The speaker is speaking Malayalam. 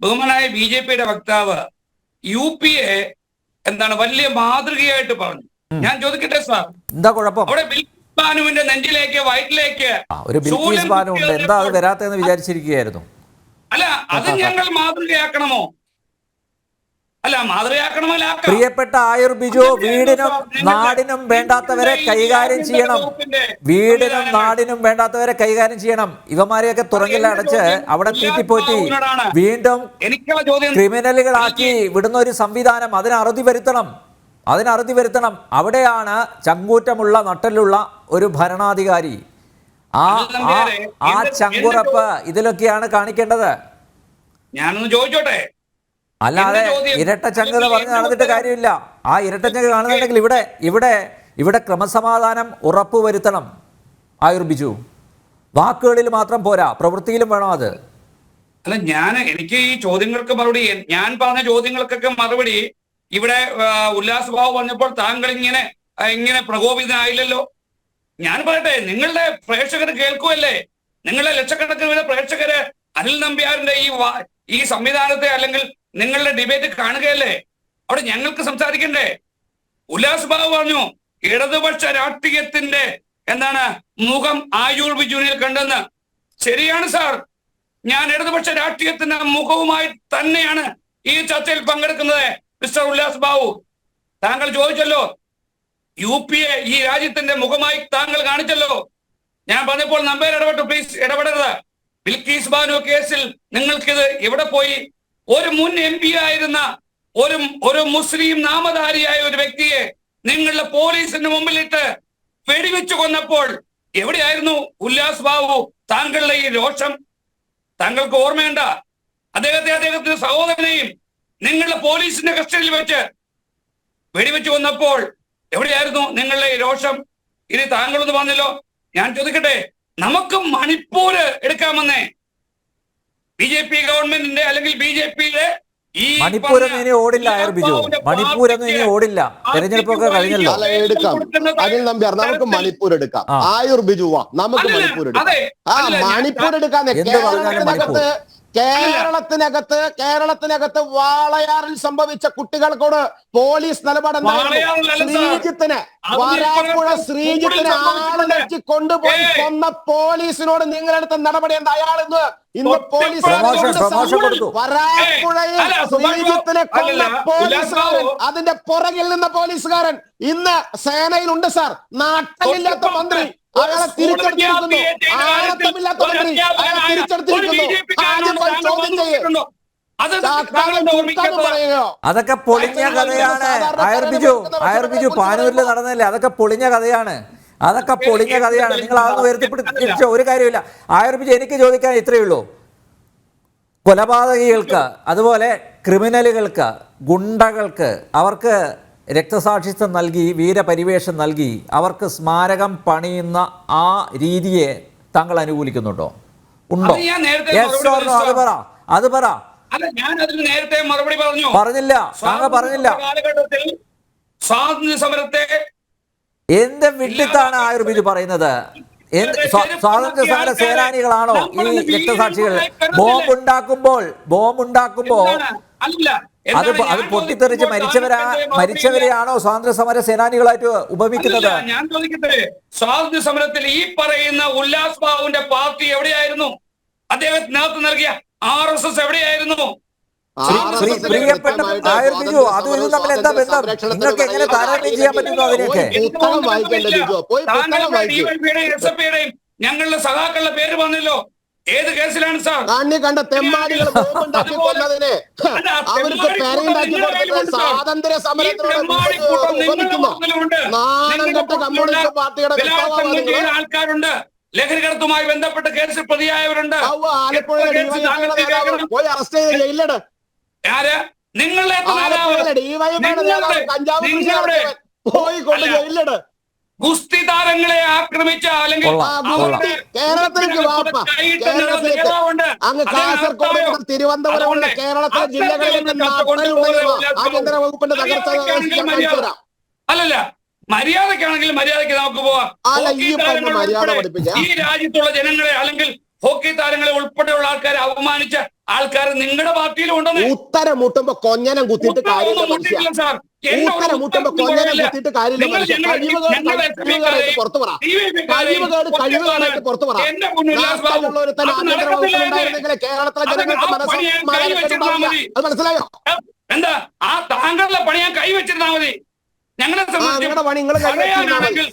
ബഹുമാനായ ബി ജെ പിയുടെ വക്താവ് യു പി എ എന്താണ് വലിയ മാതൃകയായിട്ട് പറഞ്ഞു. ഞാൻ ചോദിക്കട്ടെ സാർ? എന്താ കുഴപ്പം? അവിടെ ബിൽക്കിസ് ബാനുവിന്റെ നെഞ്ചിലേക്ക് വയറ്റിലേക്ക് ഒരു ശൂലം എന്താ അത് വരാത്തെന്ന് വിചാരിച്ചിരിക്കുകയായിരുന്നു. അല്ല അത് ഞങ്ങൾ മാതൃകയാക്കണമോ. പ്രിയപ്പെട്ട ആയുർ ബിജു വീടിനും നാടിനും വേണ്ടാത്തവരെ കൈകാര്യം ചെയ്യണം. വീടിനും നാടിനും വേണ്ടാത്തവരെ കൈകാര്യം ചെയ്യണം. ഇവമാരെയൊക്കെ തുറങ്ങിൽ അടച്ച് അവിടെ തീറ്റിപ്പോറ്റി വീണ്ടും ക്രിമിനലുകളാക്കി വിടുന്ന ഒരു സംവിധാനം അതിന് അറുതി വരുത്തണം. അതിന് അറുതി വരുത്തണം. അവിടെയാണ് ചങ്കൂറ്റമുള്ള നട്ടലുള്ള ഒരു ഭരണാധികാരി. ആ ആ ചങ്കുറപ്പ് ഇതിലൊക്കെയാണ് കാണിക്കേണ്ടത്. ഞാനൊന്ന് ചോദിച്ചോട്ടെ? അല്ലാതെ ഇരട്ട ചങ്കത ഇരട്ടച്ചങ്ക് പറഞ്ഞ് നടന്നിട്ട് കാര്യമില്ല. ആ ഇരട്ടച്ചങ്ക് കാണുന്നുണ്ടെങ്കിൽ ഇവിടെ ഇവിടെ ഇവിടെ ക്രമസമാധാനം ഉറപ്പുവരുത്തണം. ആയുർ ബിജു വാക്കുകളിൽ മാത്രം പോരാ. പ്രവൃത്തിയിലും വേണം അത്. അല്ല ഞാൻ എനിക്ക് ഈ ചോദ്യങ്ങൾക്ക് മറുപടി ഞാൻ പറഞ്ഞ ചോദ്യങ്ങൾക്കൊക്കെ മറുപടി ഇവിടെ ഉല്ലാസ് ബാബു പറഞ്ഞപ്പോൾ താങ്കൾ ഇങ്ങനെ ഇങ്ങനെ പ്രകോപിതനായില്ലല്ലോ. ഞാൻ പറയട്ടെ നിങ്ങളുടെ പ്രേക്ഷകർ കേൾക്കുമല്ലേ നിങ്ങളുടെ ലക്ഷക്കണക്കിന് വരുന്ന പ്രേക്ഷകര് അനിൽ നമ്പ്യാറിന്റെ ഈ ഈ സംവിധാനത്തെ അല്ലെങ്കിൽ നിങ്ങളുടെ ഡിബേറ്റ് കാണുകയല്ലേ? അവിടെ ഞങ്ങൾക്ക് സംസാരിക്കണ്ടേ? ഉല്ലാസ് ബാബു പറഞ്ഞു ഇടതുപക്ഷ രാഷ്ട്രീയത്തിന്റെ എന്താണ് മുഖം ആയൂർ ബിജുവിനിൽ കണ്ടെന്ന്. ശരിയാണ് സാർ. ഞാൻ ഇടതുപക്ഷ രാഷ്ട്രീയത്തിന്റെ മുഖവുമായി തന്നെയാണ് ഈ ചർച്ചയിൽ പങ്കെടുക്കുന്നത് മിസ്റ്റർ ഉല്ലാസ് ബാബു. താങ്കൾ ചോദിച്ചല്ലോ യു പി എ ഈ രാജ്യത്തിന്റെ മുഖമായി താങ്കൾ കാണിച്ചല്ലോ. ഞാൻ പറഞ്ഞപ്പോൾ നമ്പേർ ഇടപെട്ടു പ്ലീസ് ഇടപെടരുത്. ബിൽക്കീസ് ബാനു കേസിൽ നിങ്ങൾക്കിത് എവിടെ പോയി? ഒരു മുൻ എം പി ആയിരുന്ന ഒരു ഒരു മുസ്ലിം നാമധാരിയായ ഒരു വ്യക്തിയെ നിങ്ങളുടെ പോലീസിന് മുമ്പിലിട്ട് വെടിവെച്ചു കൊന്നപ്പോൾ എവിടെയായിരുന്നു ഉല്ലാസ് ബാബു? താങ്കളുടെ ഈ രോഷം? താങ്കൾക്ക് ഓർമ്മയുണ്ട? അദ്ദേഹത്തെ അദ്ദേഹത്തിന്റെ സഹോദരനെയും നിങ്ങളുടെ പോലീസിന്റെ കസ്റ്റഡിയിൽ വെച്ച് വെടിവെച്ചു കൊന്നപ്പോൾ എവിടെയായിരുന്നു നിങ്ങളുടെ ഈ രോഷം? ഇനി താങ്കളൊന്ന് പറഞ്ഞല്ലോ. ഞാൻ ചോദിക്കട്ടെ നമുക്ക് മണിപ്പൂര് എടുക്കാമെന്നേ ബി ജെ പി ഗവൺമെന്റിന്റെ അല്ലെങ്കിൽ ബി ജെ പിയുടെ ഈ മണിപ്പൂരൊന്നും ഇനി ഓടില്ല ആയുർ ബിജു. മണിപ്പൂരം ഇനി ഓടില്ല. തെരഞ്ഞെടുപ്പൊക്കെ കഴിഞ്ഞല്ലോ. അതിൽ എടുക്കാം അനിൽ നമ്പ്യാർ നമുക്ക് മണിപ്പൂർ എടുക്കാം. ആയുർ ബിജു വാ. നമുക്ക് മണിപ്പൂർ എടുക്കാം. അതെ, ആ മണിപ്പൂർ എടുക്കാന്ന് എന്ത് പറഞ്ഞാലും കേരളത്തിനകത്ത് കേരളത്തിനകത്ത് വാളയാറിൽ സംഭവിച്ച കുട്ടികൾക്കോട് പോലീസ് നിലപാട് ശ്രീജിത്തിന് വരാപ്പുഴ ശ്രീജിത്തിന് ആളിലേക്ക് കൊണ്ടുപോയി കൊന്ന പോലീസിനോട് നിങ്ങളെടുത്ത നടപടി എന്താ? അയാൾ ഇന്ന് ഇന്ന് പോലീസ് വരാപ്പുഴയിൽ ശ്രീജിത്തിനെ കൊന്ന പോലീസുകാരൻ അതിന്റെ പുറകിൽ നിന്ന പോലീസുകാരൻ ഇന്ന് സേനയിലുണ്ട് സാർ. നാട്ടിലില്ലാത്ത മന്ത്രി. അയാളെ തിരിച്ചെടുത്തിരിക്കുന്നു. ഒരു മന്ത്രി. അയാളെ തിരിച്ചെടുത്തിരിക്കുന്നു. അതൊക്കെ പൊളിഞ്ഞ കഥയാണ്. അയർ ബിജു അയർ ബിജു പാനൂരിൽ നടന്നതല്ലേ? അതൊക്കെ പൊളിഞ്ഞ കഥയാണ്. അതൊക്കെ പൊളിഞ്ഞ കഥയാണ്. നിങ്ങൾ അതൊന്നും വരുത്തിപ്പിടിച്ച ഒരു കാര്യമില്ല അയർ ബിജു എനിക്ക് ചോദിക്കാൻ ഇത്രയേ ഉള്ളൂ. കൊലപാതകികൾക്ക് അതുപോലെ ക്രിമിനലുകൾക്ക് ഗുണ്ടകൾക്ക് അവർക്ക് രക്തസാക്ഷിത്വം നൽകി വീരപരിവേഷം നൽകി അവർക്ക് സ്മാരകം പണിയുന്ന ആ രീതിയെ താങ്കൾ അനുകൂലിക്കുന്നുണ്ടോ? ഉണ്ടോ? അത് പറ അത് പറ. അല്ല ഞാൻ അതിന് നേരത്തെ മറുപടി പറഞ്ഞു? പറഞ്ഞില്ല പറഞ്ഞില്ല. കാലഘട്ടത്തിൽ സ്വാതന്ത്ര്യ സമരത്തെ എന്ത് വിട്ടിത്താണ് ആയുർവേദി പറയുന്നത്? സ്വാതന്ത്ര്യ സമര സേനാനികളാണോ ഈ രക്തസാക്ഷികൾ? ബോംബ് ഉണ്ടാക്കുമ്പോൾ ബോംബ് ഉണ്ടാക്കുമ്പോൾ അത് അത് പൊട്ടിത്തെറിച്ച് മരിച്ചവരാ മരിച്ചവരെയാണോ സ്വാതന്ത്ര്യ സമര സേനാനികളായിട്ട് ഉപമിക്കുന്നത്? ഞാൻ ചോദിക്കട്ടെ? സ്വാതന്ത്ര്യ സമരത്തിൽ ഈ പറയുന്ന ഉല്ലാസ് ബാബുവിന്റെ പാർട്ടി എവിടെയായിരുന്നു? അദ്ദേഹത്തിനകത്ത് നൽകിയ ആർ എസ് എസ് എവിടെയായിരുന്നു? പ്രിയപ്പെട്ട ആയുർ ബിജു അതും ഇതും തമ്മിൽ എന്താ ബന്ധം? നിങ്ങൾക്ക് എങ്ങനെ താരതമ്യം ചെയ്യാൻ പറ്റുന്നു അതിനെയൊക്കെ ഞങ്ങളുടെ സഖാക്കളുടെ പേര് പറഞ്ഞല്ലോ ഏത് കേസിലാണ് സാർ? കണ്ണി കണ്ട തെമ്മാടികൾ കൊന്നതിന്. അവർക്ക് പേരിണ്ടാക്കി പെരയുണ്ടാക്കി കൊടുത്തത് സ്വാതന്ത്ര്യ സമരത്തിനോട്. നാണം കെട്ട കമ്മ്യൂണിസ്റ്റ് പാർട്ടിയുടെ ആൾക്കാരുണ്ട്. ലഹരി കടത്തുമായി ബന്ധപ്പെട്ട് കേസിൽ പ്രതിയായവരുണ്ട്? പോയി അറസ്റ്റ് ചെയ്ത് ആര്? നിങ്ങളുടെ പോയി കൊണ്ട്. ഗുസ്തി താരങ്ങളെ ആക്രമിച്ച അല്ലെങ്കിൽ. കേരളത്തിലേക്ക്. അങ്ങ് കാസർഗോഡ് മുതൽ തിരുവനന്തപുരം ഉള്ള കേരളത്തിലെ ആഭ്യന്തര വകുപ്പിന്റെ തകർച്ച അല്ലല്ല മര്യാദക്കാണെങ്കിൽ മര്യാദയ്ക്ക് നമുക്ക് പോവാം. ഈ രാജ്യത്തുള്ള ജനങ്ങളെ അല്ലെങ്കിൽ ഹോക്കി താരങ്ങളെ ഉൾപ്പെടെയുള്ള ആൾക്കാരെ അവമാനിച്ച ആൾക്കാർ നിങ്ങളുടെ പാർട്ടിയിൽ ഉണ്ടെന്ന് ഉത്തരം മുട്ടുമ്പോ കൊഞ്ഞനം കുത്തിയിട്ട് കാര്യമില്ല ഉത്തരവൊന്നും സാർ. ഉത്തരം മുട്ടുമ്പോ കൊഞ്ഞനം. കുത്തിയിട്ട് കാര്യമില്ല കഴിവുകേട് പുറത്തു പറ. കഴിവുകേട് പുറത്തു കേരളത്തിലെ ജനങ്ങൾക്ക്. അത് മനസ്സിലായോ? എന്താ? ആ താങ്കളുടെ പണി ഞാൻ കൈവച്ചിരുന്നാ മതി. ഞങ്ങളെ പണി നിങ്ങൾ പറയാനാണെങ്കിൽ